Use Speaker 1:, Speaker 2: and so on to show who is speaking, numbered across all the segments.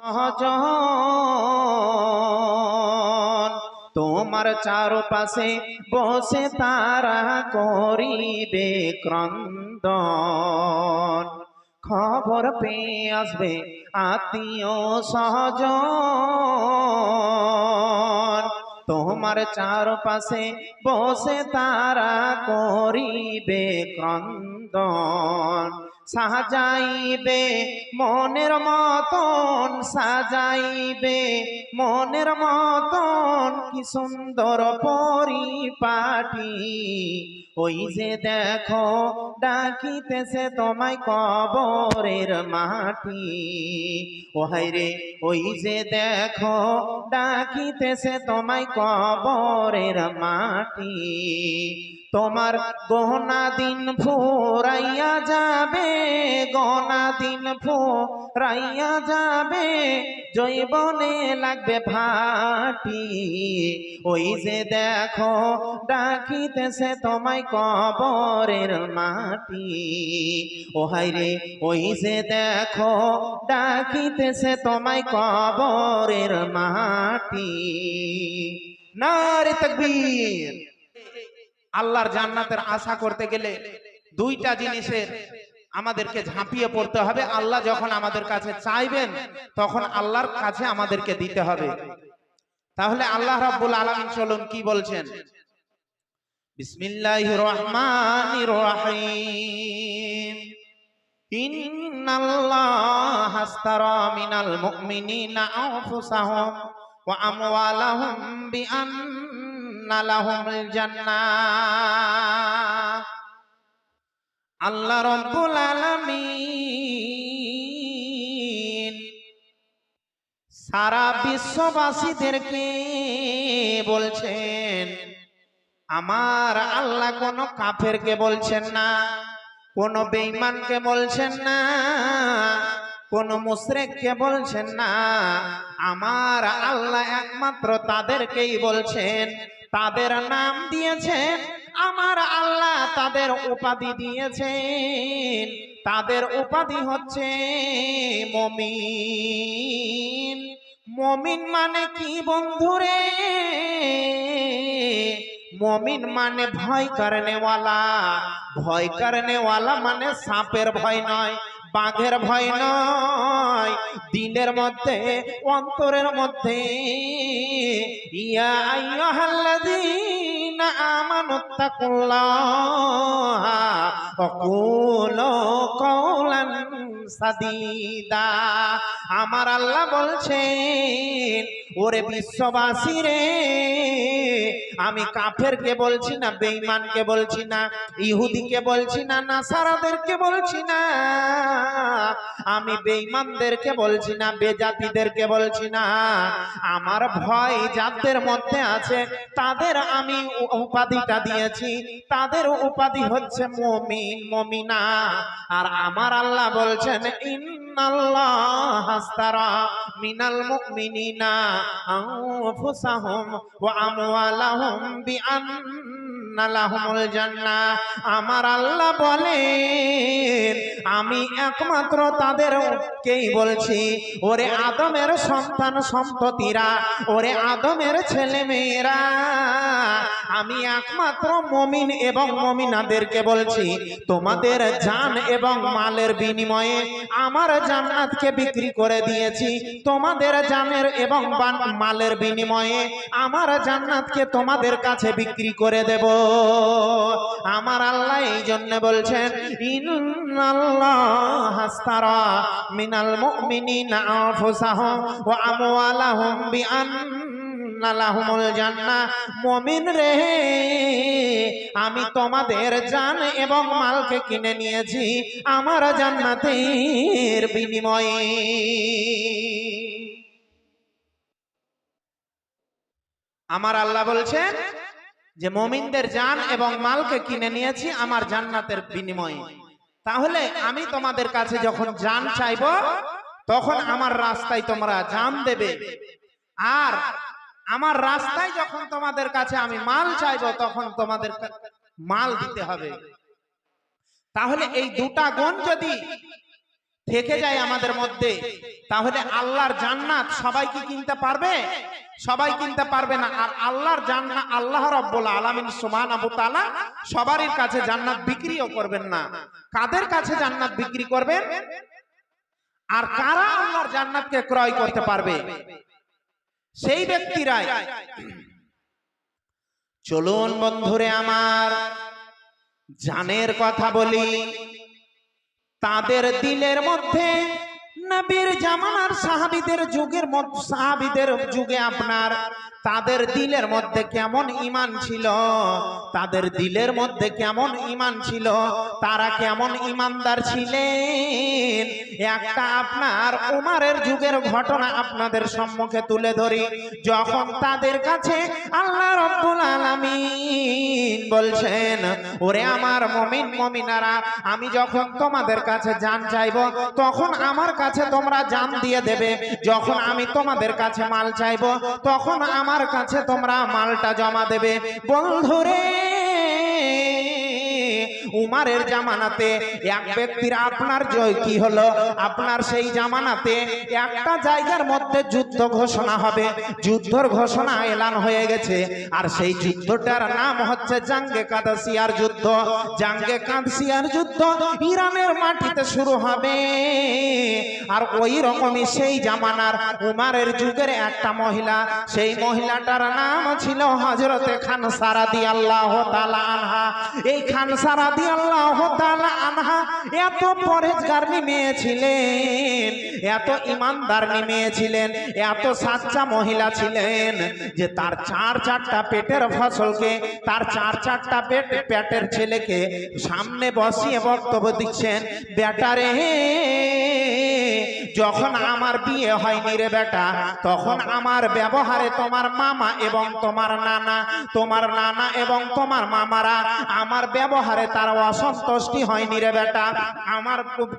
Speaker 1: সহজন তোমার চারপাশে বসে তারা করিবে ক্রন্দন। খবর পেয়ে আসবে আত্মীয় সহজন তোমার চারপাশে বসে তারা করিবে ক্রন্দন। সাজাইবে, মনের মতন সাজাইবে, মনের মতন কি সুন্দর পরিপাটি। ওই যে দেখো, ডাকিতেছে তোমায় কবরের মাটি। ও রে, ওই যে দেখো, ডাকিতেছে তোমায় কবরের মাটি। তোমার গহনা দিন ফুরাইয়া যাবে, গহনা দিন ফুরাইয়া যাবে। জৈবনে লাগবে ভাটি ওই যে দেখো ডাকিতেছে তোমায় কবরের মাটি। ও রে, ওই যে দেখো ডাকিতেছে তোমায় কবরের মাটি। নারে তকবীর। আল্লাহর জান্নাতের আশা করতে গেলে দুইটা জিনিসের আমাদেরকে ঝাঁপিয়ে পড়তে হবে। আল্লাহ যখন আমাদের কাছে চাইবেন, তখন আল্লাহর কাছে আমাদেরকে দিতে হবে। তাহলে আল্লাহ রাব্বুল আলামিন চলুন কি বলছেন? বিসমিল্লাহির রহমানির রহিম। ইন্নাল্লাহ আস্তারা মিনাল মুমিনিনা আনফুসাহুম ওয়া আমওয়ালাহুম বিআন্না আল্লাহ রব্বুল আলামিন সারা বিশ্ববাসীদেরকে বলছেন, আমার আল্লাহ কোন কাফেরকে বলছেন না, কোন বেঈমানকে বলছেন না, কোন মুশরিককে বলছেন না। আমার আল্লাহ একমাত্র তাদেরকেই বলছেন তাদের নাম দিয়েছেন আমার আল্লাহ তাদের উপাধি দিয়েছেন। তাদের উপাধি হচ্ছে মমিন। মমিন মানে কি বন্ধুরে? মমিন মানে ভয় করনেওয়ালা। ভয় করনেওয়ালা মানে সাপের ভয় নয়, বাঘের ভয় নয় দিনের মধ্যে, অন্তরের মধ্যে। ইয়া আইয়ুহাল্লাযীনা আমানুত্তাকুল্লাহা ওয়া কুলু কওলান সাদিদা। আমার আল্লাহ বলছেন, ওরে বিশ্ববাসী রে আমি কাফেরকে বলছি না, বেঈমানকে বলছি না, ইহুদিকে বলছি না, নাসারাদেরকে বলছি না। আমি বেঈমানদেরকে বলছি না, বেজাতিদেরকে বলছি না। আমার ভয় যাদের মধ্যে আছে, তাদের আমি উপাধিটা দিয়েছি। তাদের উপাধি হচ্ছে মমিন, মমিনা। আর আমার আল্লাহ বলছেন ইন্নাল্লাহ হাস্তারা মিনাল মুমিনিনা আনফুসাহুম ওয়া আমওয়ালাহুম বিআন্না জান্নাহ। আমার আল্লাহ বলেন, আমি একমাত্র তাদেরকেই বলছি? ওরে আদমের সন্তান সন্ততিরা ওরে আদমের ছেলে মেয়েরা আমি একমাত্র মমিন এবং মমিনাদেরকে বলছি, তোমাদের জান এবং মালের বিনিময়ে আমার জান্নাতকে বিক্রি করে দিয়েছি। তোমাদের জানের এবং মালের বিনিময়ে আমার জান্নাতকে তোমাদের কাছে বিক্রি করে দেব। আমার আল্লাহ এই জন্য বলছেন হাস্তারা মিনাল মুমিনিনা আনফুসাহুম রে, আমি তোমাদের জান এবং মালকে কিনে নিয়েছি আমার জান্নাতের বিনিময়ে। আমার আল্লাহ বলছেন যে মমিনদের যান এবং মালকে কিনে নিয়েছি আমার জান্নাতের বিনিময়ে। তাহলে আমি তোমাদের কাছে যখন জান চাইব, তখন আমার রাস্তায় তোমরা জান দেবে। আর আমার রাস্তায় যখন তোমাদের কাছে আমি মাল চাইব, তখন তোমাদের মাল দিতে হবে। তাহলে এই দুটা গুণ যদি থেকে যায় আমাদের মধ্যে। তাহলে আল্লাহর জান্নাত সবাই কি কিনতে পারবে? সবাই কিনতে পারবে না। আর আল্লাহর জান্নাত, আল্লাহ রব্বুল আলামিন সুবহানাহু ওয়া তাআলা সবারই কাছে জান্নাত বিক্রিও করবেন না। কাদের কাছে জান্নাত বিক্রি করবেন? আর কারা আল্লাহর জান্নাতকে ক্রয় করতে পারবে? সেই ব্যক্তিরাই। চলুন বন্ধুরে আমার, জানের কথা বলি। তাদের দিলের মধ্যে নবীর জামানার সাহাবিদের যুগের সাহাবিদের যুগে আপনার তাদের দিলের মধ্যে কেমন ইমান ছিল? তাদের দিলের মধ্যে কেমন ইমান ছিল? তারা কেমন ইমানদার ছিলেন? একটা আপনার উমারের যুগের ঘটনা আপনাদের সম্মুখে তুলে ধরি। যখন তাদের কাছে আল্লাহ রব্বুল আলামিন বলছেন, ওরে আমার মমিন মমিনারা, আমি যখন তোমাদের কাছে জান চাইব, তখন আমার কাছে তোমরা জান দিয়ে দেবে। যখন আমি তোমাদের কাছে মাল চাইব, তখন আমার কাছে তোমরা মালটা জমা দেবে। বন্ধুরে উমারের জামানাতে এক ব্যক্তির আপনার জয় কি হলো? আপনার সেই জামানাতে একটা জায়গার মধ্যে যুদ্ধ ঘোষণা হবে। যুদ্ধর ঘোষণা এলান হয়ে গেছে। আর সেই যুদ্ধটার নাম হচ্ছে জাঙ্গে কাদাসিয়ার যুদ্ধ। জাঙ্গে কাদসিয়ার যুদ্ধ ইরানের মাটিতে শুরু হবে। আর ওই রকমই সেই জামানার উমারের যুগের একটা মহিলা। সেই মহিলাটার নাম ছিল হজরতে খান সারাদি আল্লাহ আনহা। এই খান সারাদি এত পরেজগার মেয়ে এত ইমানদার মেয়ে ছিলেন এত সাচ্চা মহিলা ছিলেন যে তার চার চারটা পেটের ফসলকে, তার চার চারটা পেট, পেটের ছেলেকে সামনে বসিয়ে বক্তব্য দিচ্ছেন বেটারে যখন আমার বিয়ে হয়নি রে বেটা, তখন আমার ব্যবহারে তোমার মামা এবং তোমার নানা তোমার নানা এবং তোমার মামারা আমার ব্যবহারে তার অসন্তুষ্টি হয়নি রে বেটা। আমার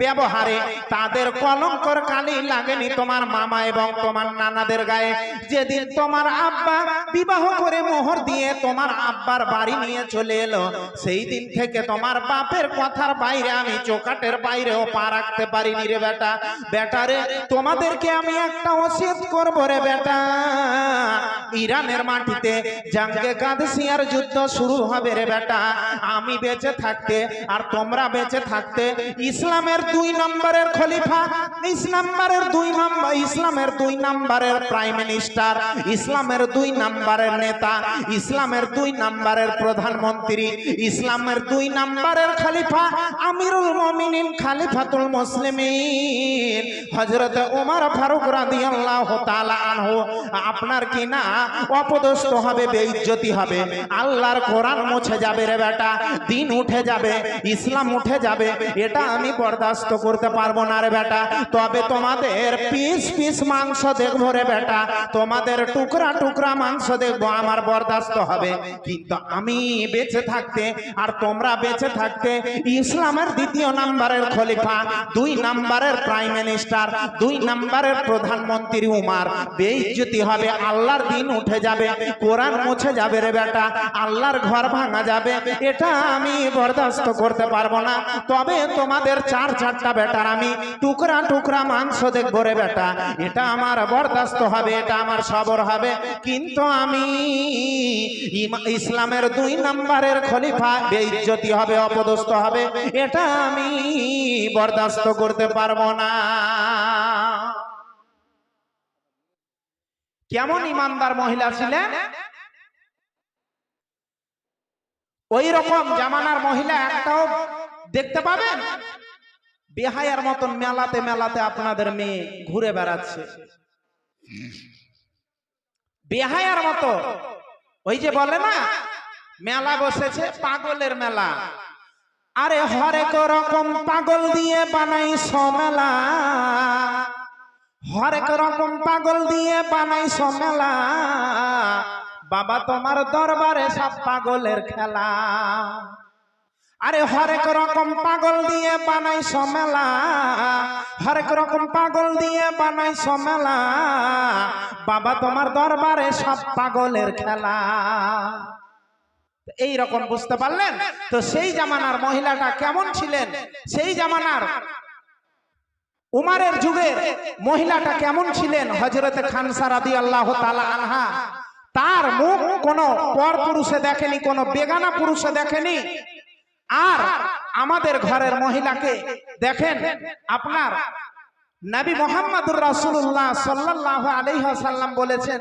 Speaker 1: ব্যবহারে তাদের কলঙ্কর কালি লাগেনি তোমার মামা এবং তোমার নানাদের গায়ে। যেদিন তোমার আব্বা বিবাহ করে মোহর দিয়ে তোমার আব্বার বাড়ি নিয়ে চলে এলো, সেই দিন থেকে তোমার বাপের কথার বাইরে আমি চোকাটের বাইরেও পা রাখতে পারিনি রে বেটা। বেটা রে তোমাদেরকে আমি একটা ওসিয়ত করব রে বেটা। ইরানের মাটিতে জাঙ্গে কাদসিয়ার যুদ্ধ শুরু হবে রে বেটা। আমি বেঁচে থাকতে আর তোমরা বেঁচে থাকতে ইসলামের দুই নম্বরের খলিফা ইসলামের দুই নম্বর, ইসলামের দুই নম্বরের প্রাইম মিনিস্টার, ইসলামের দুই নম্বরের নেতা, ইসলামের দুই নম্বরের প্রধানমন্ত্রী, ইসলামের দুই নম্বরের খলিফা আমিরুল মমিনিন, খালিফাতুল মুসলিমিন। হযরত ওমর ফারুক রাদিয়াল্লাহু তাআলা আনহু, আপনার কি না অপদস্থ হবে, বেইজ্জতি হবে? আল্লাহর কোরআন মুছে যাবে রে বেটা, দিন উঠে যাবে, ইসলাম উঠে যাবে, এটা আমি বরদাস্ত করতে পারব না রে বেটা। তবে তোমাদের পিস পিস মাংস দেখব রে বেটা, তোমাদের টুকরা টুকরা মাংস দেখব, আমার বরদাস্ত হবে। কিন্তু আমি বেঁচে থাকতে আর তোমরা বেঁচে থাকতে, ইসলামের দ্বিতীয় নাম্বারের খলিফা, দুই নাম্বারের প্রাইম মিনিস্টার দুই নাম্বারের প্রধানমন্ত্রী উমার। বেইজ্জতি হবে, আল্লাহর দিন উঠে যাবে, কোরআন মুছে যাবে রে বেটা, আল্লাহর ঘর ভাঙা যাবে। এটা আমি বরদাস্ত করতে পারব না। তবে তোমাদের চার চারটা বেটার আমি, টুকরা টুকরা মাংস দেখব রে বেটা। এটা আমার বরদাস্ত হবে, এটা আমার সবর হবে। কিন্তু আমি ইসলামের দুই নাম্বারের খলিফা, বেইজ্জতি হবে, অপদস্থ হবে। এটা আমি বরদাস্ত করতে পারব না। কেমন ইমানদার মহিলা ছিলেন? ওই রকম জামানার মহিলা একটাও দেখতে পাবেন? বেহায়ার মতন মেলাতে মেলাতে আপনাদের মেয়ে ঘুরে বেড়াচ্ছে। বেহায়ার মতো। ওই যে বলে না মেলা বসেছে পাগলের মেলা। আরে হরেক রকম পাগল দিয়ে বানাই মেলা হরেক রকম পাগল দিয়ে বানাই মেলা বাবা তোমার দরবারে সব পাগলের খেলা। আরে হরেক রকম পাগল দিয়ে বানাই মেলা হরেক রকম পাগল দিয়ে বানাই মেলা বাবা তোমার দরবারে সব পাগলের খেলা। এই রকম বুঝতে পারলেন? তো সেই জামানার মহিলাটা কেমন ছিলেন? সেই জামানার উমারের যুগের মহিলাটা কেমন ছিলেন? হজরতে খানসা রাদি আল্লাহ আনহা। তার মুখ কোন পর পুরুষে দেখেনি, কোন বেগানা পুরুষে দেখেনি। আর আমাদের ঘরের মহিলাকে দেখেন, আপনার নবী মোহাম্মদুর রাসূলুল্লাহ সাল্লাল্লাহু আলাইহি ওয়াসাল্লাম বলেছেন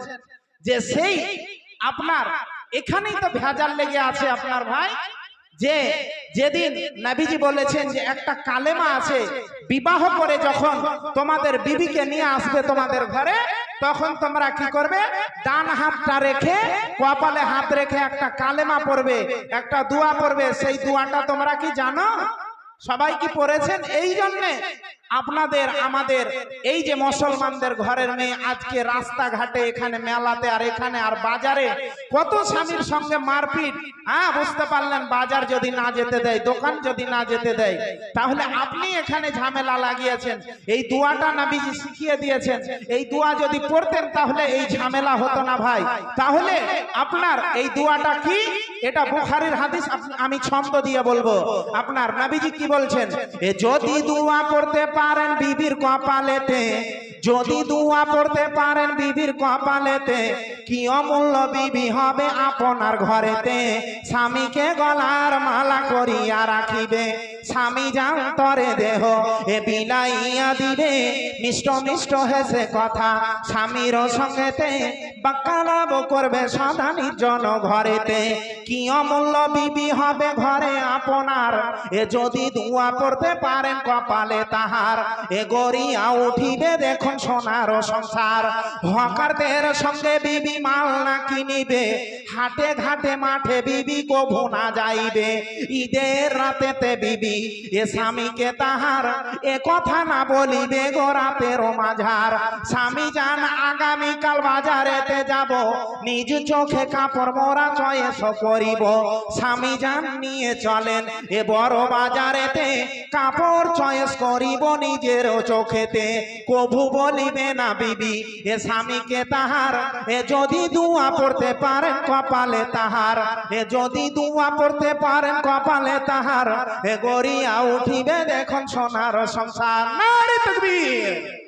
Speaker 1: যে সেই আপনার এখানেই তো ভেজাল লেগে আছে আপনার ভাই। যে যেদিন নবীজি বলেছেন যে একটা কালেমা আছে বিবাহ করে যখন তোমাদের বিবিকে নিয়ে আসবে তোমাদের ঘরে তখন তোমরা কি করবে? ডান হাতটা রেখে কপালে হাত রেখে একটা কালেমা পড়বে একটা দোয়া পড়বে সেই দোয়াটা তোমরা কি জানো? সবাই কি পড়েছেন? এই জন্যে। আপনাদের, আমাদের, এই যে মুসলমানদের ঘরের মেয়ে আজকে রাস্তাঘাটে, এখানে মেলাতে আর এখানে আর বাজারে, কত স্বামীর সঙ্গে মারপিট? হ্যাঁ বুঝতে পারলেন, বাজার যদি না যেতে দেয়, দোকান যদি না যেতে দেয়, তাহলে আপনি এখানে ঝামেলা লাগিয়েছেন। এই দোয়াটা নাবিজি শিখিয়ে দিয়েছেন। এই দোয়া যদি পড়তেন, তাহলে এই ঝামেলা হতো না ভাই। তাহলে আপনার এই দোয়াটা কি? এটা বুখারীর হাদিস আমি ছন্দ দিয়ে বলব। আপনার নবীজি কি বলছেন? যদি দোয়া পড়তে পারেন বিবির কপালেতে। যদি দুয়া পড়তে পারেন বিবির কপালেতে কি অমূল্য বিবি হবে আপনার ঘরেতে? স্বামীকে গলার মালা করিয়া রাখিবে। স্বামী জান্তরে দেহ, এ বিলাইয়া দিবে মিষ্ট মিষ্ট হেসে কথা। স্বামীর সঙ্গেতে বাক্যালাপ করবে সদা নির্জন ঘরেতে। কি অমূল্য বিবি হবে ঘরে আপনার? এ যদি দুয়া পড়তে পারেন কপালে তাহার। এ গড়িয়া উঠিবে দেখুন সোনার সংসার। হকারদের সঙ্গে বিবি মাল না কিনিবে। হাটে ঘাটে মাঠে বিবি কভু না যাইবে। ঈদের রাতেতে বিবি এ স্বামীকে তাহার এ কথা না বলিবে গো রাতের মাঝার। স্বামী যান আগামীকাল বাজারেতে যাব। নিজ চোখে কাপড় মোরা চয়েস করিব। স্বামী যান নিয়ে চলেন এ বড় বাজারেতে। কাপড় চয়েস করিব নিজের চোখেতে। কভু বলিবে না বিবি, এ স্বামীকে তাহার। এ যদি দুয়া পড়তে পারেন কপালে তাহার। এ যদি দুয়া পড়তে পারেন কপালে তাহার। এ গড়িয়া উঠিবে দেখুন সোনার সংসার নারী তকবীর।